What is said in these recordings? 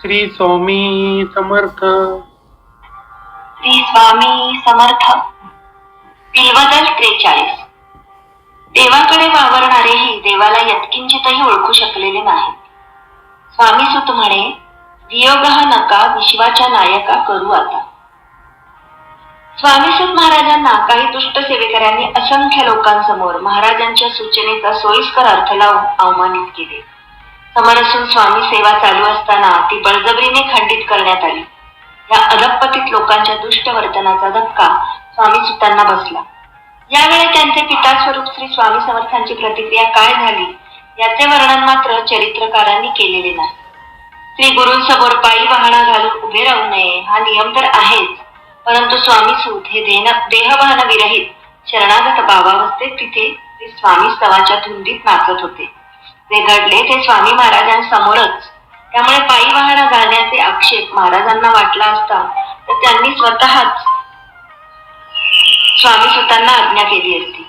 श्री स्वामी समर्थ. श्री स्वामी समर्थ. पिलवदल त्रेचाळीस. देवाकडे वावरणारेही देवाला यत्किंचितही ओळखू शकलेले नाहीत. स्वामी सुत म्हणे वियोग नका विश्वाच्या नायका करू आता. स्वामी सुत महाराजांना काही दुष्ट सेवेकऱ्यांनी असंख्य लोकांसमोर महाराजांच्या सूचनेचा सोयीस्कर अर्थ लावून अवमानित केले. समरसून स्वामी सेवा चालू असताना ती बळजबरीने खंडित करण्यात आली. या अधपतीत लोकांच्या दुष्ट वर्तनाचा धक्का स्वामी सुतांना बसला. यावेळी त्यांचे पिता स्वरूप श्री स्वामी समर्थांची प्रतिक्रिया काय झाली याचे वर्णन मात्र चरित्रकारांनी केलेले नाही. श्री गुरूंसमोर पायी वाहना घालून उभे राहू नये हा नियम तर आहेच परंतु स्वामी सूत हे देहवाहन विरहित शरणागत भावावस्थेत तिथे ते स्वामी स्तवाच्या धुंदीत नाचत होते. जे घडले ते स्वामी महाराजांसमोरच. त्यामुळे पायी वाहना घालण्याचे आक्षेप महाराजांना वाटला असता तर त्यांनी स्वतःच स्वामी सुतांना आज्ञा केली असती.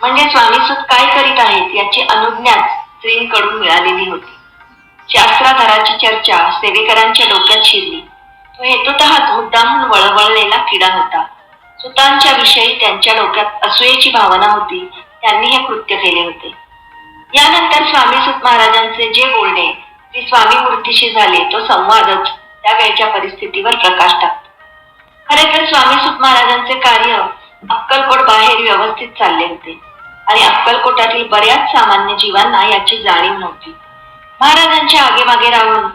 म्हणजे स्वामी सुत काय करीत आहेत याची अनुज्ञाच स्त्रींकडून मिळालेली होती. शास्त्राधाराची चर्चा सेवेकरांच्या डोक्यात शिरली. तो हेतुतःच मुद्दामून वळवळलेला किडा होता. सुतांच्या विषयी त्यांच्या डोक्यात असूयेची भावना होती. त्यांनी हे कृत्य केले होते. यानंतर स्वामी सुत महाराजांचे जे बोलणे श्री स्वामी मूर्तीशी झाले तो संवादच त्यावेळच्या परिस्थितीवर प्रकाश टाकतो. खरे तर स्वामी सुत महाराजांचे कार्य अक्कलकोट बाहेर व्यवस्थित चालले होते आणि अक्कलकोटातील बऱ्याच सामान्य जीवांना याची जाणीव नव्हती. महाराजांच्या आगेमागे राहून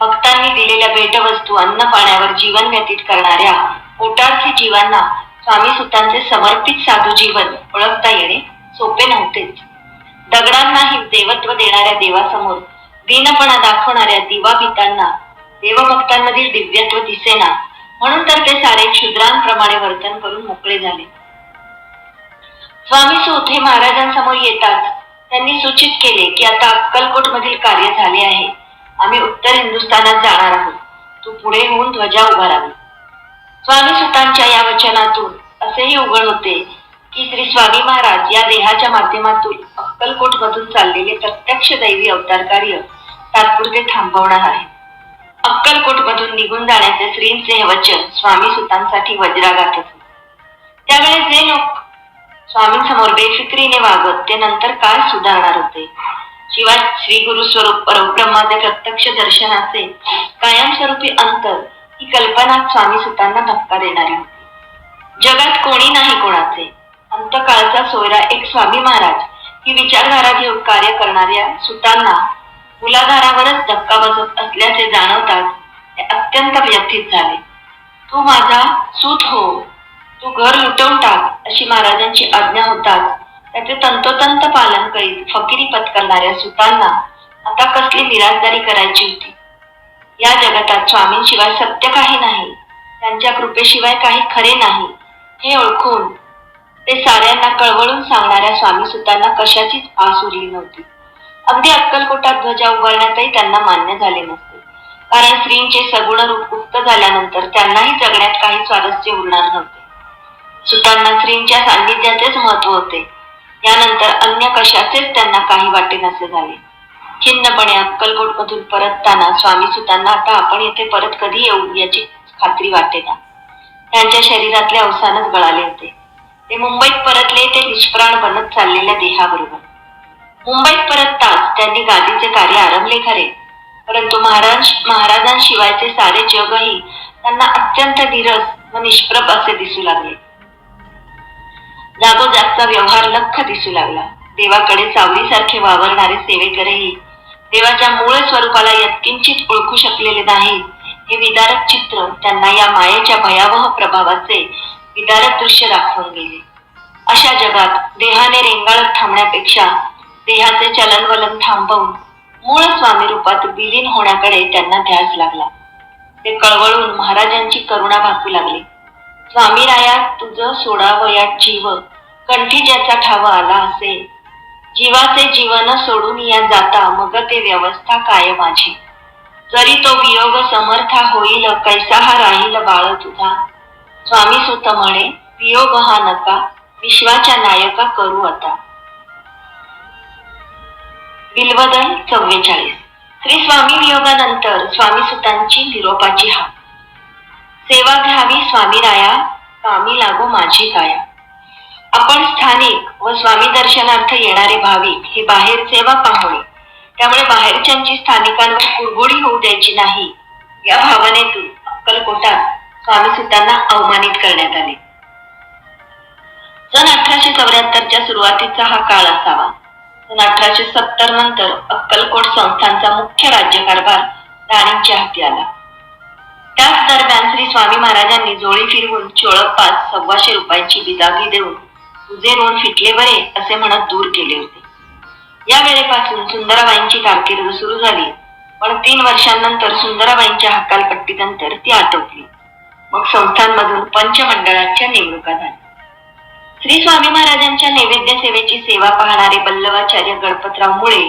भक्तांनी दिलेल्या भेटवस्तू अन्न पाण्यावर जीवन व्यतीत करणाऱ्या पोटार्थी जीवांना स्वामी सुतांचे समर्पित साधू जीवन ओळखता येणे सोपे नव्हतेच. दगडांनाही देवत्व देणाऱ्या देवासमोर दीनपणा दाखवणाऱ्या दिवाभितांना देवभक्तांमधील दिव्यत्व दिसेना म्हणून तर ते सारे क्षुद्रांप्रमाणे वर्तन करून मोकळे झाले. स्वामी सूत हे महाराजांसमोर येतात त्यांनी सूचित केले की आता अक्कलकोट मधील कार्य झाले आहे. आम्ही उत्तर हिंदुस्थानात जाणार आहोत. तू पुढे होऊन ध्वजा उभारावी. स्वामी सुतांच्या या वचनातून असेही उघड होते की श्री स्वामी महाराज या देहाच्या माध्यमातून अक्कलकोट मधून चाललेले प्रत्यक्ष दैवी अवतार कार्य तात्पुरते थांबवणार आहे. अक्कलकोट मधून निघून जाण्याचे श्रींचे हे वचन स्वामी सुतांसाठी वज्राघात होते त्यावेळेस जे लोक स्वामींसमोर बेफिक्रीने वागत ते नंतर काय सुधारणार होते. शिवाय श्री गुरु स्वरूप परब्रह्माचे प्रत्यक्ष दर्शनाचे कायमस्वरूपी अंतर ही कल्पना स्वामी सुतांना धक्का देणारी होती. जगात कोणी नाही कोणाचे. अंतकाळचा सोयरा एक स्वामी महाराज ही विचारधारा घेऊन कार्य करणाऱ्या सुतांना मुलाधारावरच धक्का बसत असल्याचे जाणवतात ते अत्यंत व्यथित झाले. तू माझा सूत हो तू घर लुटवून टाक अशी महाराजांची आज्ञा होतात त्याचे तंतोतंत पालन करीत फकिरी पत्करणाऱ्या सुतांना आता कसली निराशदारी करायची होती. या जगतात स्वामींशिवाय सत्य काही नाही त्यांच्या कृपेशिवाय काही खरे नाही हे ओळखून ते साऱ्यांना कळवळून सांगणाऱ्या स्वामी सुतांना कशाचीच आस उरली नव्हती. अगदी अक्कलकोटात ध्वजा उभारण्यातही त्यांना मान्य झाले नसते. कारण स्त्रींचे सगुण रूप गुप्त झाल्यानंतर त्यांनाही जगण्यात काही स्वारस्य उरणार नव्हते. सुतांना स्त्रींच्या सान्निध्याचेच महत्त्व होते. यानंतर अन्य कशाचेच त्यांना काही वाटे नसे झाले. खिन्नपणे अक्कलकोट मधून परतताना स्वामी सुतांना आता आपण येथे परत कधी येऊ याची खात्री वाटेना. त्यांच्या शरीरातले अवसानच गळाले होते. ते मुंबईत परतले ते निष्प्राण बनत चाललेल्या देहाबरोबर. मुंबईत परतताच त्यांनी गादीचे कार्य आरंभले खरे. परंतु महाराज महाराजांशिवायचे सारे जगही त्यांना अत्यंत धीरस व निष्प्रभ असे दिसू लागले. जागोजागचा व्यवहार लख दिसू लागला. देवाकडे सावलीसारखे वावरणारे सेवेकरही देवाच्या मूळ स्वरूपाला यत्किंचित ओळखू शकलेले नाही हे विदारक चित्र त्यांना या मायेच्या भयावह प्रभावाचे विदारक दृश्य दाखवून गेले. अशा जगात देहाने रेंगाळत थांबण्यापेक्षा देहाचे चलनवलन थांबवून मूळ स्वामी रूपात विलीन होण्याकडे त्यांना ध्यास लागला. ते कळवळून महाराजांची करुणा भासू लागली. स्वामी राया तुझ सोडावयात जीव. कंठी ज्याचा ठावा आला असे जीवाचे जीवन सोडून या जाता मग ते व्यवस्था काय माझी? जरी तो वियोग समर्था होईल कैसा हा राहील बाळ तुझा. स्वामी सुत म्हणे वियोग हा नका विश्वाच्या नायका करू आता. बिलवदन चव्वेचाळीस. श्री स्वामी वियोगानंतर स्वामी सुतांची निरोपाची हा सेवा घ्यावी स्वामी राया कामी लागो माझी काया. आपण स्थानिक व स्वामी दर्शनार्थ येणारे भाविक हे बाहेर सेवा पाहुणे त्यामुळे बाहेरच्यांची स्थानिकांवर कुरगुडी होऊ द्यायची नाही या भावनेतून अक्कलकोटात स्वामी सुतांना अवमानित करण्यात आले. सन अठराशे चौऱ्याहत्तरच्या सुरुवातीचा हा काळ असावा. सन अठराशे सत्तर नंतर अक्कलकोट संस्थांचा मुख्य राज्यकारभार राणींच्या हाती आला. त्याच दरम्यान श्री स्वामी महाराजांनी जोळी फिरवून चोळपास सव्वाशे रुपयांची बिदागी देऊन तुझे ऋण फिटले बरे असे म्हणत दूर केले होते. या वेळेपासून सुंदराबाईंची कारकीर्द सुरू झाली. पण तीन वर्षांनंतर सुंदराबाईंच्या हकालपट्टीनंतर ती आटोपली. मग संस्थांमधून पंचमंडळाच्या नेमणुका झाल्या. श्री स्वामी महाराजांच्या नैवेद्य सेवेची सेवा पाहणारे बल्लवाचार्य गणपतराव मुळे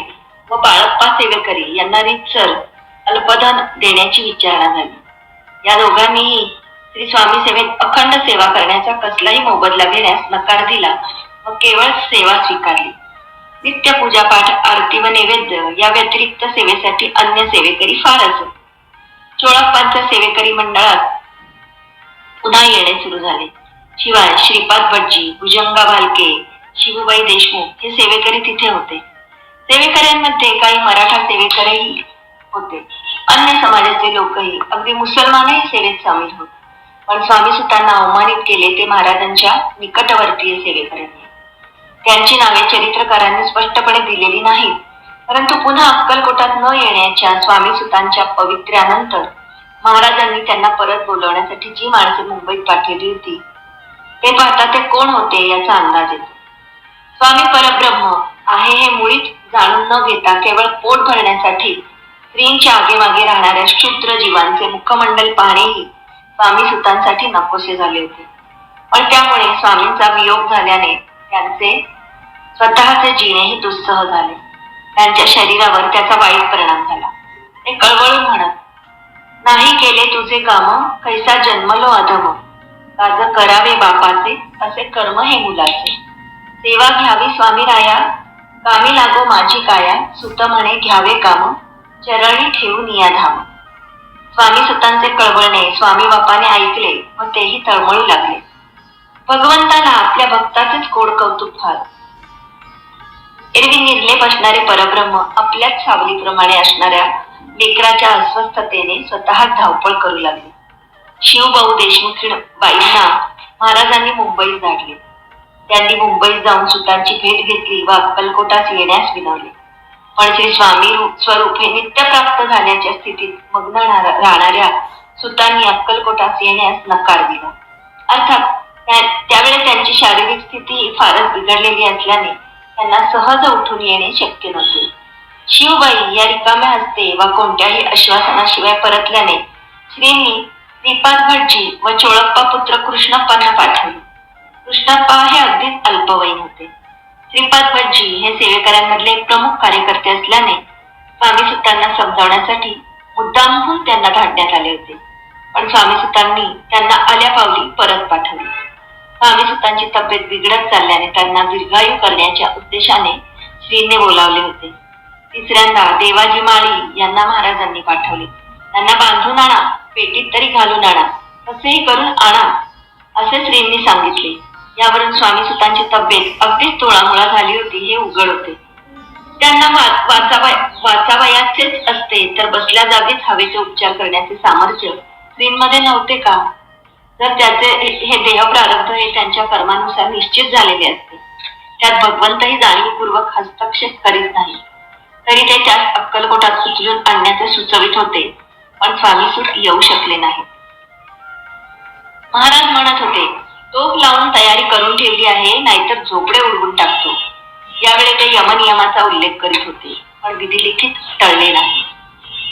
व बाळप्पा सेवेकरी यांना रितसर अल्पदान देण्याची विचारणा झाली. या दोघांनीही श्री स्वामी सेवेत अखंड सेवा करण्याचा कसलाही मोबदला घेण्यास नकार दिला व केवळ सेवा स्वीकारली. नित्य पूजापाठ आरती व नैवेद्य या व्यतिरिक्त सेवेसाठी अन्य सेवेकरी फार असत चोळप्पांच्या सेवेकरी मंडळात पुन्हा येणे सुरू झाले. शिवाय श्रीपाद भटजी भुजंगा भालके शिवबाई देशमुख हे सेवेकरी तिथे होते. सेवेकऱ्यांमध्ये काही मराठा सेवेकरही होते. अन्य समाजाचे लोकही अगदी मुसलमानही सेवेत सामील होते. पण स्वामी सुतांना अवमानित केले ते महाराजांच्या निकटवर्तीय सेवेकऱ्यांनी. त्यांची नावे चरित्रकारांनी स्पष्टपणे दिलेली नाहीत. परंतु पुन्हा अक्कलकोटात न येण्याच्या स्वामी सुतांच्या पवित्र्यानंतर महाराजांनी त्यांना परत बोलवण्यासाठी जी माणसे मुंबईत पाठवली होती ते पाहता ते कोण होते याचा अंदाज येतो. स्वामी परब्रह्म आहे हे मुळीच जाणून न घेता केवळ पोट भरण्यासाठी स्त्रींच्या आगेमागे राहणाऱ्या क्षुद्र जीवांचे मुखमंडल पाहणेही स्वामी सुतांसाठी नकोसे झाले होते. पण त्यामुळे स्वामींचा वियोग झाल्याने त्यांचे स्वतःचे जिणेही दुस्सह झाले. त्यांच्या शरीरावर त्याचा वाईट परिणाम झाला. ते कळवळून म्हणत नाही केले तुझे काम कैसा जन्मलो अधम काज करावे बापाचे असे कर्म हे मुलाचे. सेवा घ्यावी स्वामी राया कामी लागो माझी काया सुत म्हणे घ्यावे काम चरणी ठेवून या धाम. स्वामी सुतांचे कळवळणे स्वामी बापाने ऐकले व तेही तळमळू लागले. भगवंताला आपल्या भक्ताचेच कोड कौतुक फार. एरवी निर्लेप असणारे परब्रह्म आपल्याच सावलीप्रमाणे असणाऱ्या लेकराच्या अस्वस्थतेने स्वतः धावपळ करू लागले. शिवभाऊ देशमुख बाईंना महाराजांनी मुंबईत धाडले त्यांनी मुंबईत जाऊन सुतांची भेट घेतली व अक्कलकोटात येण्यास विनवले. पण श्री स्वामी स्वरूप हे नित्य प्राप्त झाल्याच्या स्थितीत मग्न राहणाऱ्या सुतांनी अक्कलकोटात येण्यास नकार दिला. अर्थात त्या- त्यावेळी त्यांची शारीरिक स्थिती फारच बिघडलेली असल्याने त्यांना सहज उठून येणे शक्य नव्हते. शिवबाई या रिकाम्या हस्ते वा कोणत्याही आश्वासनाशिवाय परतल्याने श्रींनी श्रीपाद भटजी व चोळप्पा पुत्र कृष्णप्पांना पाठवले. कृष्णप्पा हे अगदीच अल्पवयीन होते. श्रीपाद भटजी हे सेवेकऱ्यांमधले प्रमुख कार्यकर्ते असल्याने स्वामी सुतांना समजावण्यासाठी मुद्दामहून त्यांना धाडण्यात आले होते. पण स्वामी सुतांनी त्यांना आल्या पावली परत पाठवली. स्वामी सुतांची तब्येत बिघडत चालल्याने त्यांना दीर्घायू करण्याच्या उद्देशाने श्रीने बोलावले होते. तिसऱ्यांदा देवाजी माळी यांना महाराजांनी पाठवले. त्यांना बांधून आणा पेटीत तरी घालून आणा कसेही करून आणा असे श्रींनी सांगितले. यावरून स्वामी सुतांची तब्येत अगदीच तोळामुळा झाली होती हे उघड होते. त्यांना वाचावयाचेच असते तर बसल्या जागीच हवेचे उपचार करण्याचे सामर्थ्य स्त्रीमध्ये नव्हते का? जर त्याचे हे- हे देह प्रारब्ध हे त्यांच्या कर्मानुसार निश्चित झालेले असते. त्यात भगवंतही जाणीवपूर्वक हस्तक्षेप करीत नाही. तरी ते त्यास अक्कलकोटात उचलून आणण्याचे सुचवित होते. पण स्वामीसूत येऊ शकले नाही महाराज म्हणत होते तोफ लावून तयारी करून ठेवली आहे नाहीतर झोपडे उडवून टाकतो. यावेळी ते यमनियमाचा उल्लेख करीत होते पण विधिलिखित टळले नाही.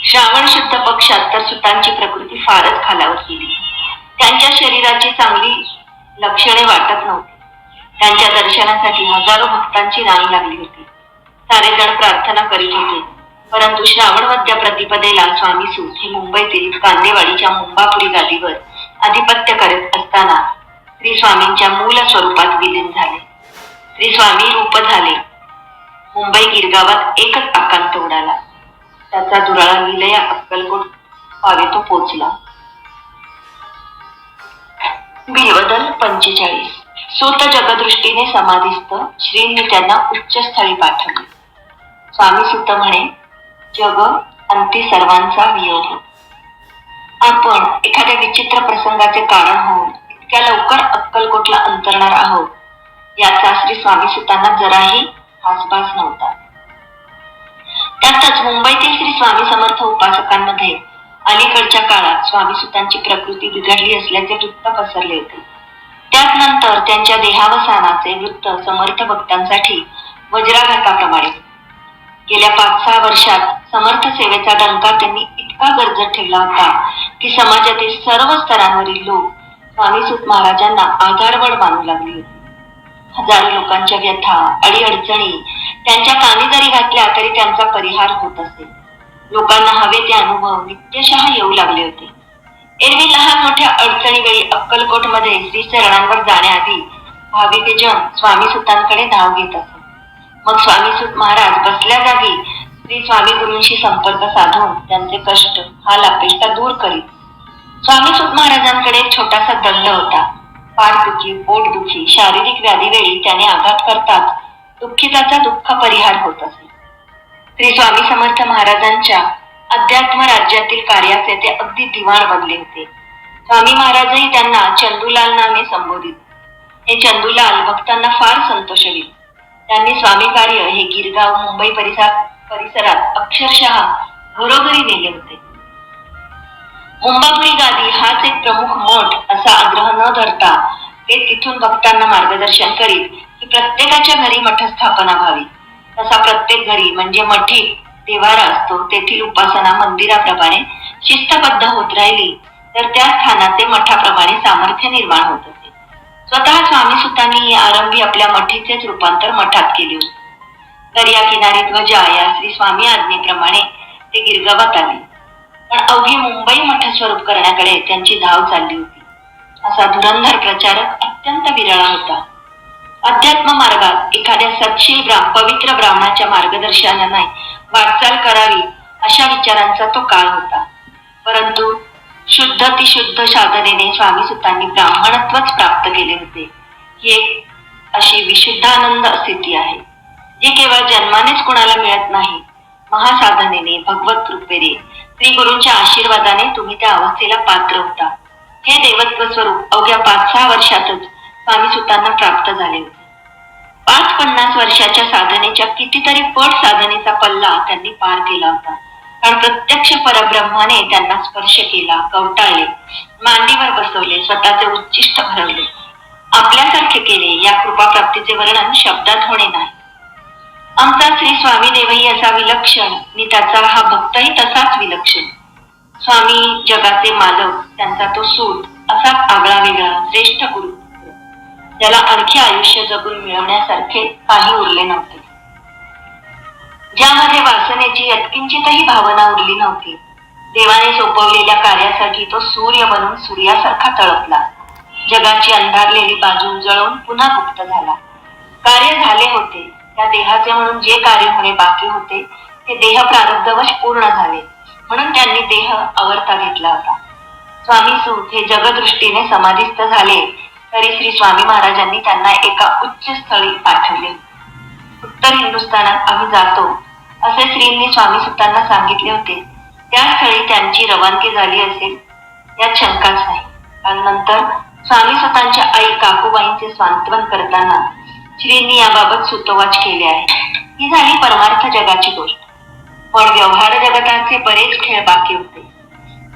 श्रावण शुद्ध पक्षात तर सुतांची प्रकृती फारच खालावत गेली. त्यांच्या शरीराची चांगली लक्षणे वाटत नव्हती. त्यांच्या दर्शनासाठी हजारो भक्तांची रांग लागली होती. सारे जण प्रार्थना करीत होते. परंतु श्रावणवद्या प्रतिपदेला स्वामी सूत हे मुंबईतील कांदेवाडीच्या मुंबापुरी गादीवर आधिपत्य करत असताना श्री स्वामींच्या मूल स्वरूपात विलीन झाले. श्री स्वामी रूप झाले. मुंबई गिरगावात एकच आकांत उडाला त्याचा दुराळा विलया अक्कलकोट पावे तो पोचला. बिलबदल पंचेचाळीस. सूत जगदृष्टीने समाधिस्थ श्रींनी त्यांना उच्चस्थळी पाठवले. स्वामी सुत म्हणे जग अंती सर्वांचा वियोग आपण एखाद्या विचित्र प्रसंगाचे कारण होऊन इतक्या लवकर अक्कलकोटला अंतरणार आहोत याचा श्री स्वामी सुतांना जराही हासभास नव्हता. त्यातच मुंबईतील श्री स्वामी समर्थ उपासकांमध्ये अलीकडच्या काळात स्वामी सुतांची प्रकृती बिघडली असल्याचे वृत्त पसरले होते. त्यात नंतर त्यांच्या देहावसानाचे वृत्त समर्थ भक्तांसाठी वज्राघाताप्रमाणे गेल्या पाच सहा वर्षात समर्थ सेवेचा डंका त्यांनी इतका गरजत ठेवला होता की समाजातील सर्व स्तरांवरील लोक स्वामी सुत महाराजांना आधारवड मानू लागले. होते हजारो लोकांच्या व्यथा अडीअडचणी त्यांच्या कानी जरी घातल्या तरी त्यांचा परिहार होत असे. लोकांना हवे ते अनुभव नित्यशः येऊ लागले होते. एरवी लहान मोठ्या अडचणी वेळी अक्कलकोटमध्ये श्री चरणांवर जाण्याआधी भाविकजन स्वामी सुतांकडे धाव घेत असत मग स्वामी महाराज बसल्या जागी श्री स्वामी गुरूंशी संपर्क साधून त्यांचे कष्ट हा लापेष्टा दूर करीत. स्वामी सुत महाराजांकडे एक छोटासा दंड होता. पाठदुखी पोटदुखी शारीरिक व्याधीवेळी त्याने आघात करतात दुःखिताचा दुःख परिहार होत असे. श्री स्वामी समर्थ महाराजांच्या अध्यात्म राज्यातील कार्याचे ते अगदी दिवाण बनले होते. स्वामी महाराजही त्यांना चंदूलाल नामे संबोधित. हे चंदूलाल भक्तांना फार संतोषवित त्यांनी स्वामी कार्य हे गिरगाव मुंबई परिसरात परिसरात अक्षरशः घरोघरी नेले होते. मुंबापुरी गादी हाच एक प्रमुख मठ असा आग्रह न धरता ते तिथून भक्तांना मार्गदर्शन करीत की प्रत्येकाच्या घरी मठ स्थापना व्हावी. तसा प्रत्येक घरी म्हणजे मठी देवारा असतो तेथील उपासना मंदिराप्रमाणे शिस्तबद्ध होत राहिली तर त्या स्थानाचे मठाप्रमाणे सामर्थ्य निर्माण होतं. स्वतः स्वामी सुतांनी आरंभी आपल्या मठीचेच रूपांतर मठात केले होते. दर्या किनारी ध्वजा या श्री स्वामी आज्ञेप्रमाणे ते गिरगावात आले. पण अवघी मुंबई मठ स्वरूप करण्याकडे त्यांची धाव चालली होती. असा धुरंधर प्रचारक अत्यंत विरळा होता. अध्यात्म मार्गात एखाद्या सत्शील ब्रा पवित्र ब्राह्मणाच्या मार्गदर्शनाने वाटचाल करावी अशा विचारांचा तो काळ होता. परंतु शुद्ध ती शुद्ध साधनेने स्वामी सुतांनी ब्राह्मणत्वच प्राप्त केले होते. ही एक अशी विशुद्धानंद स्थिती आहे. जी केवळ जन्मानेच कुणाला मिळत नाही महासाधनेने भगवत कृपेने श्री गुरूंच्या आशीर्वादाने तुम्ही त्या अवस्थेला पात्र होता. हे देवत्व स्वरूप अवघ्या पाच सहा वर्षातच स्वामी सुतांना प्राप्त झाले होते. पाच पन्नास वर्षाच्या साधनेच्या कितीतरी पट साधनेचा पल्ला त्यांनी पार केला होता. पण प्रत्यक्ष परब्रह्माने त्यांना स्पर्श केला कवटाळले. मांडीवर बसवले स्वतःचे उच्चिष्ट भरवले. आपल्यासारखे केले या कृपा प्राप्तीचे वर्णन शब्दात होणे नाही. आमचा श्री स्वामी देवही असा विलक्षण मी त्याचा हा भक्तही तसाच विलक्षण. स्वामी जगाचे मालक त्यांचा तो सूत असाच आगळा वेगळा श्रेष्ठ गुरु. ज्याला आणखी आयुष्य जगून मिळवण्यासारखे काही उरले नव्हते. ज्यामध्ये वासनेची यत्किंचितही भावना उरली नव्हती. देवाने सोपवलेल्या कार्यासाठी तो सूर्य बनून सूर्यासारखा तळपला. जगाची अंधारलेली बाजू उजळून पुन्हा गुप्त झाला. कार्य झाले होते. त्या देहाचे म्हणून जे कार्य होणे बाकी होते ते देह प्रारब्धवश पूर्ण झाले. म्हणून त्यांनी देह अवर्ता घेतला होता. स्वामी सूत हे जगदृष्टीने समाधिस्थ झाले तरी श्री स्वामी महाराजांनी त्यांना एका उच्च स्थळी पाठवले. उत्तर हिंदुस्थानात आम्ही जातो असे श्रींनी स्वामी सुतांना सांगितले होते. त्या स्थळी त्यांची रवानगी झाली असेल यात शंकाच नाही. कारण नंतर स्वामी सुतांच्या आई काकूबाईंचे सांत्वन करताना श्रींनी याबाबत सुतोवाच केले आहे. ही झाली परमार्थ जगाची गोष्ट. पण व्यवहार जगताचे बरेच खेळ बाकी होते.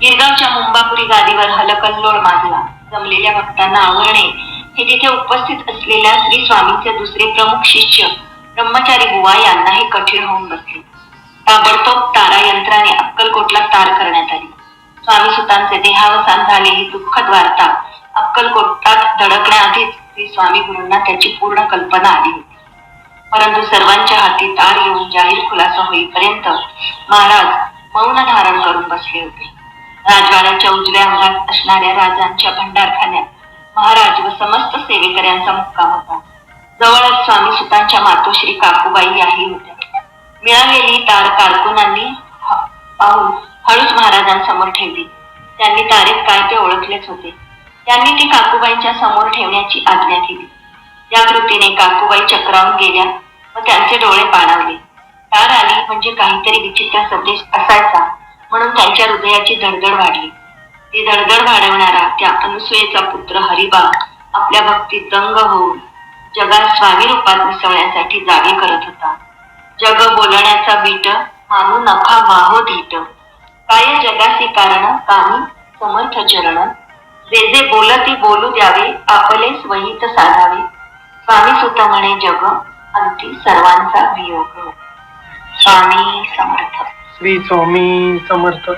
गिरगावच्या मुंबापुरी गादीवर हलकल्लोळ माजला. जमलेल्या भक्तांना आवरणे हे तिथे उपस्थित असलेल्या श्री स्वामींचे दुसरे प्रमुख शिष्य ब्रह्मचारी बुवा यांनाही कठीण होऊन बसले. ताबडतोब तारा यंत्राने अक्कलकोटला तार करण्यात आली. स्वामी सुतांचे देहावसान झालेली दुःखद वार्ता अक्कलकोटात धडकण्याआधीच श्री स्वामी गुरूंना त्याची पूर्ण कल्पना आली होती. परंतु सर्वांच्या हाती तार येऊन जाहीर खुलासा होईपर्यंत महाराज मौन धारण करून बसले होते. राजवाड्याच्या उजव्या अंगात असणाऱ्या राजांच्या भंडारखान्यात महाराज व समस्त सेवेकऱ्यांचा मुक्काम होता. जवळच स्वामी सुतांच्या मातोश्री काकूबाई याही होत्या. मिळालेली तार कारकुनांनी पाहून हळूच महाराजांसमोर ठेवली. त्यांनी तारीख काय ते ओळखलेच होते. त्यांनी ती काकूबाईंच्या समोर ठेवण्याची आज्ञा केली. या कृतीने काकूबाई चक्रावून गेल्या व त्यांचे डोळे पाणावले तार आली म्हणजे काहीतरी विचित्र संदेश असायचा म्हणून त्यांच्या हृदयाची धडधड वाढली. ती धडधड वाढवणारा त्या अनुसुयेचा पुत्र हरिबा आपल्या भक्तीत दंग होऊन जगात स्वामी रूपात मिसळण्यासाठी जागे करत होता. जग बोलण्याचा बीट मानू नखा बाहो धीट. काय जगासी कारण? कामी समर्थ चरण. जे जे बोलती बोलू द्यावे आपले स्वहित साधावे. स्वामी सुत म्हणे जग अंती सर्वांचा वियोग. स्वामी समर्थ. श्री स्वामी समर्थ.